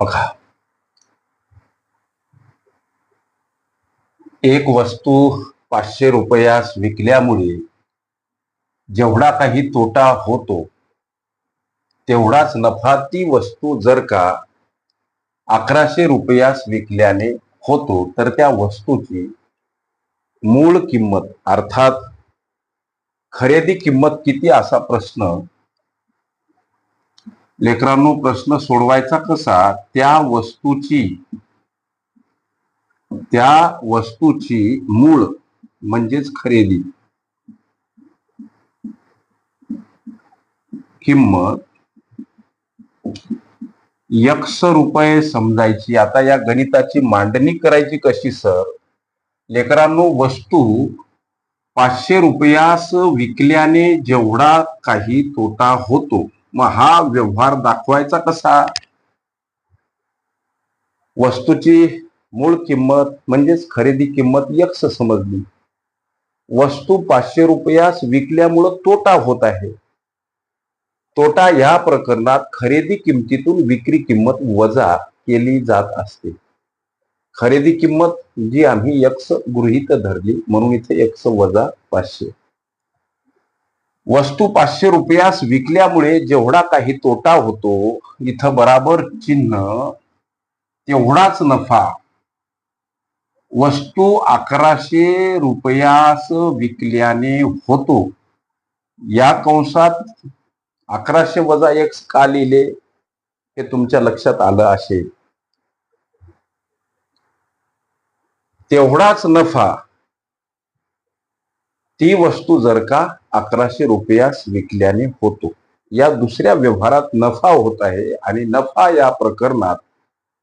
बघा. एक वस्तू पाचशे रुपयास विकल्यामुळे जेवढा काही तोटा होतो तेवढाच नफा ती वस्तू जर का अकराशे रुपयास विकल्याने होतो तर त्या वस्तूची मूळ किंमत अर्थात खरेदी किंमत किती असा प्रश्न लेकरांनो प्रश्न सोडवायचा कसा? त्या वस्तूची त्या वस्तूची मूळ म्हणजेच खरेदी. किंमत यक्ष रुपये समजायची. आता या गणिताची मांडणी करायची कशी सर? लेकरांनो वस्तू पाचशे रुपयास विकल्याने जेवढा काही तोटा होतो मग हा व्यवहार दाखवायचा कसा? वस्तूची मूळ किंमत म्हणजेच खरेदी किंमत यक्ष समजली. वस्तू पाचशे रुपयास विकल्यामुळं तोटा होत आहे. तोटा या प्रकरणात खरेदी किमतीतून विक्री किंमत वजा केली जात असते. खरेदी किंमत जी आम्ही यक्ष गृहीत धरली म्हणून इथे यक्ष वजा पाचशे. वस्तू पाचशे रुपयास विकल्यामुळे जेवढा काही तोटा होतो इथं बराबर चिन्ह तेवढाच नफा. वस्तू अकराशे रुपयास विकल्याने होतो. या कंसात अकराशे वजा एक का लिहिले हे तुमच्या लक्षात आलं असेल. तेवढाच नफा. ती वस्तू जर का अकराशे रुपयास विकल्याने होतो. या दुसऱ्या व्यवहारात नफा होत आहे आणि नफा या प्रकरणात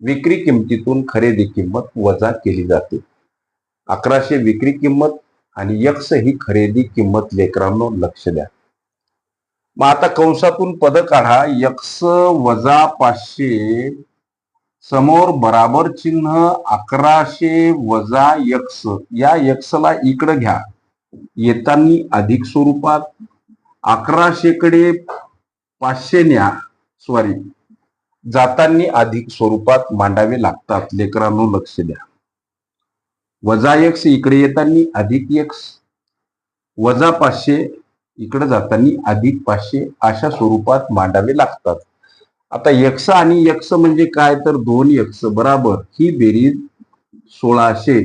विक्री किमतीतून खरेदी किंमत वजा केली जाते. अकराशे विक्री किंमत आणि यक्ष ही खरेदी किंमत लेकरांनो लक्ष द्या. मग आता कंसातून पद काढा. यक्ष वजा पाचशे समोर बराबर चिन्ह अकराशे वजा यक्ष या यक्षला इकडं घ्या. येतानी अधिक स्वरूपात अकराशेकडे पाचशे न्या सॉरी जातानी अधिक स्वरूपात मांडावे लागतात. लेकरांनो लक्ष द्या. वजा यक्ष इकडे येतानी अधिक यक्ष वजा पाचशे इकडे जातानी अधिक पाचशे अशा स्वरूपात मांडावे लागतात. आता यक्ष आणि यक्ष म्हणजे काय? तर दोन यक्ष बराबर ही बेरीज सोळाशे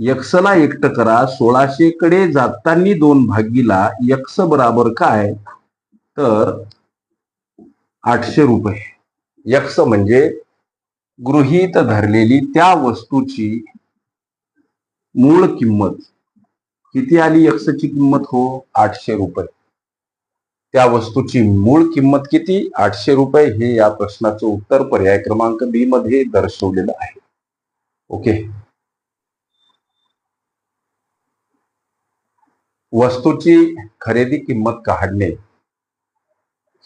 यक्षला एकट करा सोळाशे कडे जातानी दोन भागीला यक्ष बराबर काय? तर आठशे रुपये. यक्ष म्हणजे गृहीत धरलेली त्या वस्तूची मूळ किंमत. किती आली यक्षची किंमत हो? आठशे रुपये. त्या वस्तूची मूळ किंमत किती? आठशे रुपये. हे या प्रश्नाचं उत्तर पर्याय क्रमांक बी मध्ये दर्शवलेलं आहे. ओके? वस्तूची खरेदी किंमत काढणे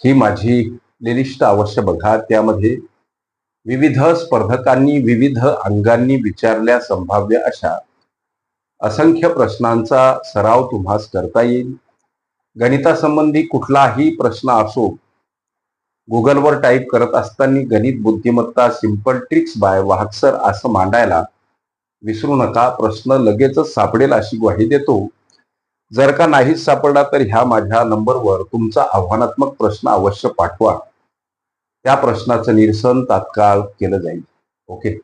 ही माझी लिस्ट अवश्य बघा. त्यामध्ये विविध स्पर्धकांनी विविध अंगांनी विचारल्या संभाव्य अशा असंख्य प्रश्नांचा सराव तुम्हास करता येईल. गणितासंबंधी कुठलाही प्रश्न असो गुगलवर टाईप करत असताना गणित बुद्धिमत्ता सिंपल ट्रिक्स बाय वाहकसर असं मांडायला विसरू नका. प्रश्न लगेचच सापडेल अशी ग्वाही देतो. जर का नाहीच सापडला तर ह्या माझ्या नंबरवर तुमचा आव्हानात्मक प्रश्न अवश्य पाठवा. त्या प्रश्नाचं निरसन तात्काळ केलं जाईल. ओके?